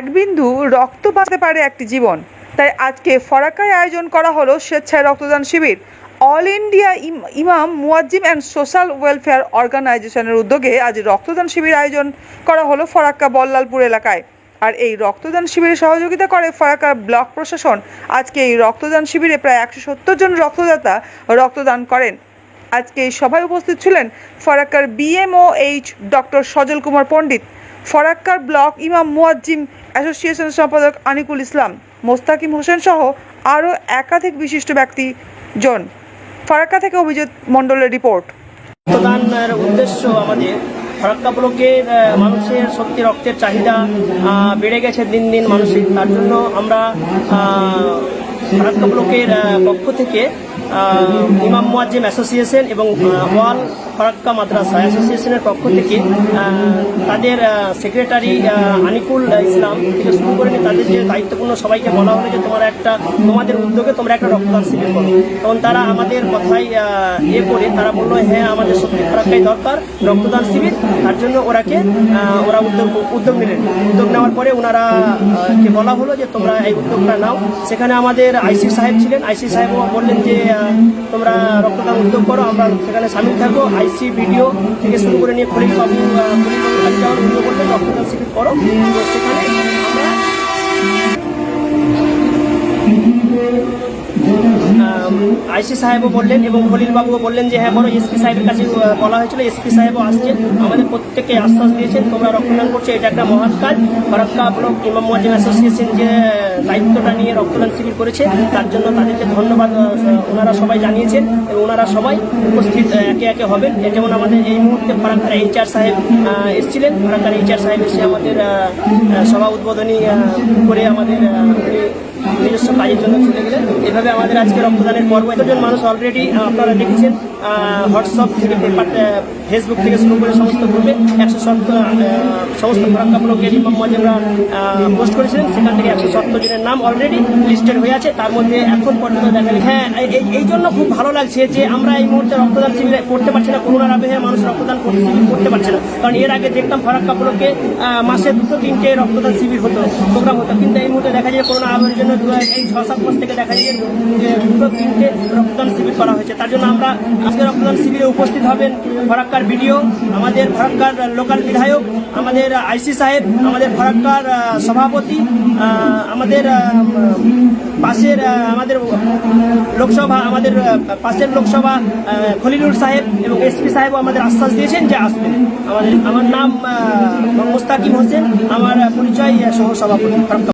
এক বিন্দু রক্ত বাঁচতে পারে একটি জীবন। তাই আজকে ফরাক্কায় আয়োজন করা হলো স্বেচ্ছায় রক্তদান শিবির। অল ইন্ডিয়া ইম- ইমাম মুয়াজ্জিম অ্যান্ড সোশ্যাল ওয়েলফেয়ার অর্গানাইজেশনের উদ্যোগে আজ রক্তদান শিবির আয়োজন করা হলো ফরাক্কা বল্লালপুর এলাকায়। আর এই রক্তদান শিবিরে সহযোগিতা করে ফরাক্কা ব্লক প্রশাসন। আজকে এই রক্তদান শিবিরে প্রায় একশো সত্তর জন রক্তদাতা রক্তদান করেন। আজকে এই সভায় উপস্থিত ছিলেন ফরাক্কার বিএমওএইচ ডক্টর সজল কুমার পণ্ডিত। ফরাক্কার ব্লক ইমাম মুয়াজ্জিম অ্যাসোসিয়েশনের সম্পাদক আনিকুল ইসলাম, মোস্তাকিম হোসেন সহ আরও একাধিক বিশিষ্ট ব্যক্তিজন ফরাক্কা থেকে অভিজিৎ মণ্ডলের রিপোর্ট। রক্তদানের উদ্দেশ্য আমাদের। ফরাক্কা ব্লকের মানুষের সত্যি রক্তের চাহিদা বেড়ে গেছে দিন দিন মানসিক তার জন্য আমরা ফরাক্কা ব্লকের পক্ষ থেকে ইমাম মুয়াজ্জিম অ্যাসোসিয়েশন এবং ওয়াল ফরাক্কা মাদ্রাসা অ্যাসোসিয়েশনের পক্ষ থেকে তাদের সেক্রেটারি আনিকুল ইসলাম থেকে শুরু করে তাদের যে দায়িত্বপূর্ণ সবাইকে বলা হলো যে তোমরা একটা তোমাদের উদ্যোগে তোমরা একটা রক্তদান শিবির করো। তখন তারা আমাদের আহ, এ করে তারা বলল হ্যাঁ আমাদের সত্যি ফরাক্কাই দরকার রক্তদান শিবির। তার জন্য ওরাকে ওরা উদ্যোগ উদ্যোগ নিলেন। উদ্যোগ নেওয়ার পরে ওনারা কে বলা হলো যে তোমরা এই উদ্যোগটা নাও। সেখানে আমাদের আইসি সাহেব ছিলেন। আইসি সাহেব বললেন যে তোমরা রক্তদান উদ্যোগ করো, আমরা সেখানে সামিল থাকব। আইসি ভিডিও থেকে শুরু করে নিয়ে খলিল বাবু খলিল বাবু রক্তদান শিবির করো। সেখানে আইসি সাহেবও বললেন এবং খলিল বাবুও বললেন যে হ্যাঁ বড় এসপি সাহেবের কাছে বলা হয়েছিল, এসপি সাহেবও আসছেন। আমাদের প্রত্যেককে আশ্বাস দিয়েছেন, তোমরা রক্তদান করছ, এটা একটা মহান কাজ। ফারাক্কা ব্লক ইমাম মুয়াজ্জিম অ্যাসোসিয়েশন যে দায়িত্বটা নিয়ে রক্তদান শিবির করেছে, তার জন্য তাদেরকে ধন্যবাদ ওনারা সবাই জানিয়েছেন এবং ওনারা সবাই উপস্থিত একে একে হবেন। যেমন আমাদের এই মুহূর্তে ফারাক্কার এইচআর সাহেব এসেছিলেন। ফারাক্কার এইচআর সাহেব এসে আমাদের সভা উদ্বোধনী করে আমাদের নিজস্ব কাজের জন্য চলে গেলেন। এভাবে আমাদের আজকে রক্তদানের পর্ব, এতজন মানুষ অলরেডি আপনারা দেখেছেন হোয়াটসঅ্যাপ থেকে পেপার ফেসবুক থেকে শুরু করে সমস্ত গ্রুপে একশো সত্তর সমস্ত ফরাক্কা ব্লকের মোহাম্মদ আমরা পোস্ট করেছিলেন, সেখান থেকে সত্তর নাম অলরেডি লিস্টেড হয়ে আছে তার মধ্যে এখন পর্যন্ত দেখা গেছে। হ্যাঁ এই- জন্য খুব ভালো লাগছে যে আমরা এই মুহূর্তে রক্তদান শিবির করতে পারছি না করোনার আবহে মানুষ রক্তদান করতে পারছে না। কারণ এর আগে দেখতাম ফারাক্কা ব্লকে আহ, মাসে দুটো তিনটে রক্তদান শিবির হতো প্রোগ্রাম হতো। কিন্তু এই মুহূর্তে দেখা যায় করোনা আবহের জন্য এই ছ সাত মাস থেকে দেখা যায় যে দুটো তিনটে রক্তদান শিবির করা হয়েছে। তার জন্য আমরা আজকে রক্তদান শিবিরে উপস্থিত হবেন ফরাক্কার বিডিও আমাদের ফরাক্কার লোকাল বিধায়ক আমাদের আইসি সাহেব আমাদের ফরাক্কার সভাপতি আমাদের পাশের আমাদের লোকসভা, আমাদের পাশের লোকসভা খলিলুর সাহেব এবং এসপি সাহেবও আমাদের আশ্বাস দিয়েছেন যে আসবেন আমাদের, আমার নাম মোস্তাকিম হোসেন। আমার পরিচয় সহ ফরাক্কা